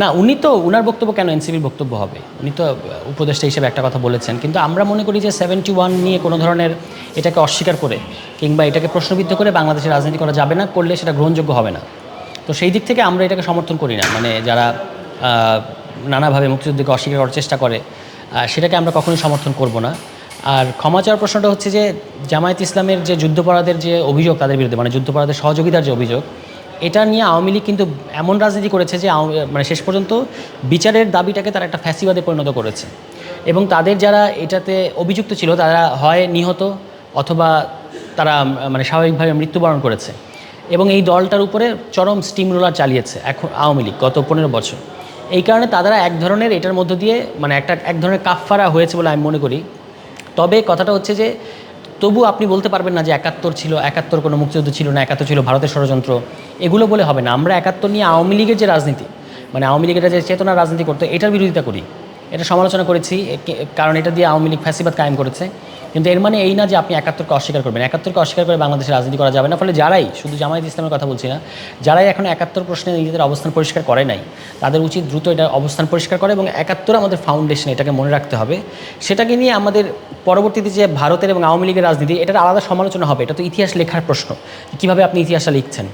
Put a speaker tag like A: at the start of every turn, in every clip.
A: না, উনি তো উনার বক্তব্য কেন এনসিপির বক্তব্য হবে? উনি তো উপদেষ্টা হিসেবে একটা কথা বলেছেন। কিন্তু আমরা মনে করি যে সেভেন্টি ওয়ান নিয়ে কোনো ধরনের এটাকে অস্বীকার করে কিংবা এটাকে প্রশ্নবিদ্ধ করে বাংলাদেশের রাজনীতি করা যাবে না, করলে সেটা গ্রহণযোগ্য হবে না। তো সেই দিক থেকে আমরা এটাকে সমর্থন করি না। মানে যারা নানাভাবে মুক্তিযুদ্ধকে অস্বীকার করার চেষ্টা করে সেটাকে আমরা কখনোই সমর্থন করব না। আর ক্ষমা চাওয়ার প্রশ্নটা হচ্ছে যে, জামায়াত ইসলামের যে যুদ্ধপরাধের যে অভিযোগ তাদের বিরুদ্ধে মানে যুদ্ধপরাধের সহযোগিতার যে অভিযোগ এটা নিয়ে আওয়ামী লীগ কিন্তু এমন রাজনীতি করেছে যে মানে শেষ পর্যন্ত বিচারের দাবিটাকে তারা একটা ফ্যাসিবাদে পরিণত করেছে। এবং তাদের যারা এটাতে অভিযুক্ত ছিল, তারা হয় নিহত অথবা তারা মানে স্বাভাবিকভাবে মৃত্যুবরণ করেছে। এবং এই দলটার উপরে চরম স্টিম রোলার চালিয়েছে এখন আওয়ামী লীগ গত পনেরো বছর। এই কারণে তারা এক ধরনের এটার মধ্য দিয়ে মানে একটা, এক ধরনের কাফফারা হয়েছে বলে আমি মনে করি। তবে কথাটা হচ্ছে যে তবু আপনি বলতে পারবেন না যে একাত্তর ছিল, একাত্তর কোনো মুক্তিযুদ্ধ ছিল না, একাত্তর ছিল ভারতের ষড়যন্ত্র। এগুলো বলে হবে না। আমরা একাত্তর নিয়ে আওয়ামী লীগের যে রাজনীতি মানে আওয়ামী লীগের যে চেতনা রাজনীতি করতো, এটার বিরোধিতা করি। এটা সমালোচনা করেছি কারণ এটা দিয়ে আওয়ামী লীগ ফ্যাসিবাদ কায়েম করেছে। কিন্তু এর মানে এই না যে আপনি একাত্তরকে অস্বীকার করবেন। একাত্তরকে অস্বীকার করে বাংলাদেশে রাজনীতি করা যাবে না। ফলে যারাই, শুধু জামায়াত ইসলামের কথা বলছি না, যারাই এখন একাত্তর প্রশ্নে নিজেদের অবস্থান পরিষ্কার করে নাই, তাদের উচিত দ্রুত এটা অবস্থান পরিষ্কার করে এবং একাত্তর আমাদের ফাউন্ডেশন এটাকে মনে রাখতে হবে। সেটাকে নিয়ে আমাদের পরবর্তীতে যে ভারতের এবং আওয়ামী লীগের রাজনীতি, এটার আলাদা সমালোচনা হবে। এটা তো ইতিহাস লেখার প্রশ্ন কীভাবে আপনি ইতিহাসটা লিখছেন।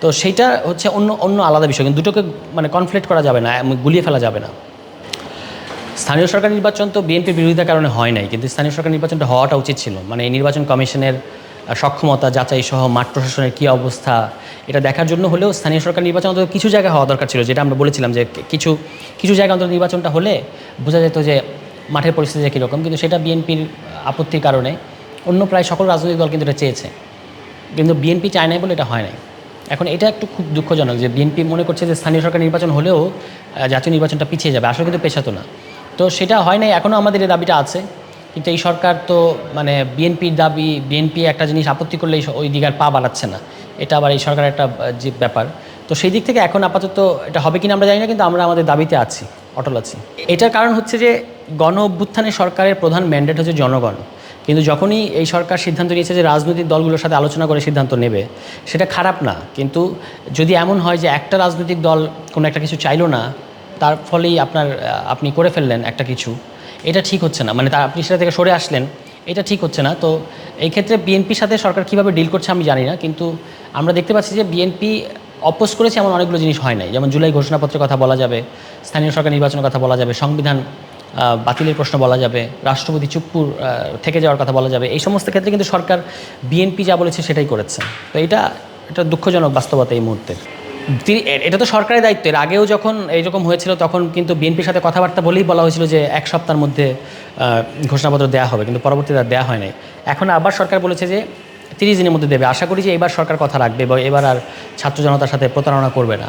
A: তো সেইটা হচ্ছে অন্য অন্য আলাদা বিষয়। কিন্তু দুটোকে মানে কনফ্লিক্ট করা যাবে না গুলিয়ে ফেলা যাবে না। স্থানীয় সরকার নির্বাচন তো বিএনপির বিরোধিতার কারণে হয় নাই। কিন্তু স্থানীয় সরকার নির্বাচনটা হওয়াটা উচিত ছিল। মানে এই নির্বাচন কমিশনের সক্ষমতা যাচাই সহ মাঠ প্রশাসনের কী অবস্থা, এটা দেখার জন্য হলেও স্থানীয় সরকার নির্বাচন অন্তত কিছু জায়গায় হওয়া দরকার ছিল। যেটা আমরা বলেছিলাম যে কিছু কিছু জায়গায় অন্তত নির্বাচনটা হলে বোঝা যেত যে মাঠের পরিস্থিতি কীরকম কিন্তু সেটা বিএনপির আপত্তির কারণে অন্য প্রায় সকল রাজনৈতিক দল কিন্তু এটা চেয়েছে। কিন্তু বিএনপি চায় নাই বলে এটা হয় নাই। এখন এটা একটু খুব দুঃখজনক যে বিএনপি মনে করছে যে স্থানীয় সরকার নির্বাচন হলেও জাতীয় নির্বাচনটা পিছিয়ে যাবে। আসলে কিন্তু পেছাতো না। তো সেটা হয় নাই এখনও আমাদের এই দাবিটা আছে। কিন্তু এই সরকার তো মানে বিএনপির দাবি, বিএনপি একটা জিনিস আপত্তি করলে ওই দিকে আর পা বাড়াচ্ছে না। এটা আবার এই সরকারের একটা যে ব্যাপার। তো সেই দিক থেকে এখন আপাতত এটা হবে কিনা আমরা জানি না, কিন্তু আমরা আমাদের দাবিতে আছি, অটল আছি। এটার কারণ হচ্ছে যে গণ অভ্যুত্থানে সরকারের প্রধান ম্যান্ডেট হচ্ছে জনগণ। কিন্তু যখনই এই সরকার সিদ্ধান্ত নিয়েছে যে রাজনৈতিক দলগুলোর সাথে আলোচনা করে সিদ্ধান্ত নেবে, সেটা খারাপ না। কিন্তু যদি এমন হয় যে একটা রাজনৈতিক দল কোনো একটা কিছু চাইলো না, তার ফলেই আপনার আপনি করে ফেললেন একটা কিছু, এটা ঠিক হচ্ছে না। মানে তার আপনি সেটা থেকে সরে আসলেন, এটা ঠিক হচ্ছে না। তো এই ক্ষেত্রে বিএনপির সাথে সরকার কীভাবে ডিল করছে আমি জানি না। কিন্তু আমরা দেখতে পাচ্ছি যে বিএনপি অপোজ করেছে এমন অনেকগুলো জিনিস হয় নাই। যেমন জুলাই ঘোষণাপত্রের কথা বলা যাবে, স্থানীয় সরকার নির্বাচনের কথা বলা যাবে, সংবিধান বাতিলের প্রশ্ন বলা যাবে, রাষ্ট্রপতি চুপ্পুর থেকে যাওয়ার কথা বলা যাবে, এই সমস্ত ক্ষেত্রে কিন্তু সরকার বিএনপি যা বলেছে সেটাই করেছে তো এটা এটা দুঃখজনক বাস্তবতা এই মুহূর্তের তিনি, এটা তো সরকারের দায়িত্ব। এর আগেও যখন এইরকম হয়েছিল, তখন কিন্তু বিএনপির সাথে কথাবার্তা বলেই বলা হয়েছিল যে এক সপ্তাহের মধ্যে ঘোষণাপত্র দেওয়া হবে, কিন্তু পরবর্তীতে দেওয়া হয় নাই এখন আবার সরকার বলেছে যে তিরিশ দিনের মধ্যে দেবে। আশা করি যে এবার সরকার কথা রাখবে, বা এবার আর ছাত্র জনতার সাথে প্রতারণা করবে না।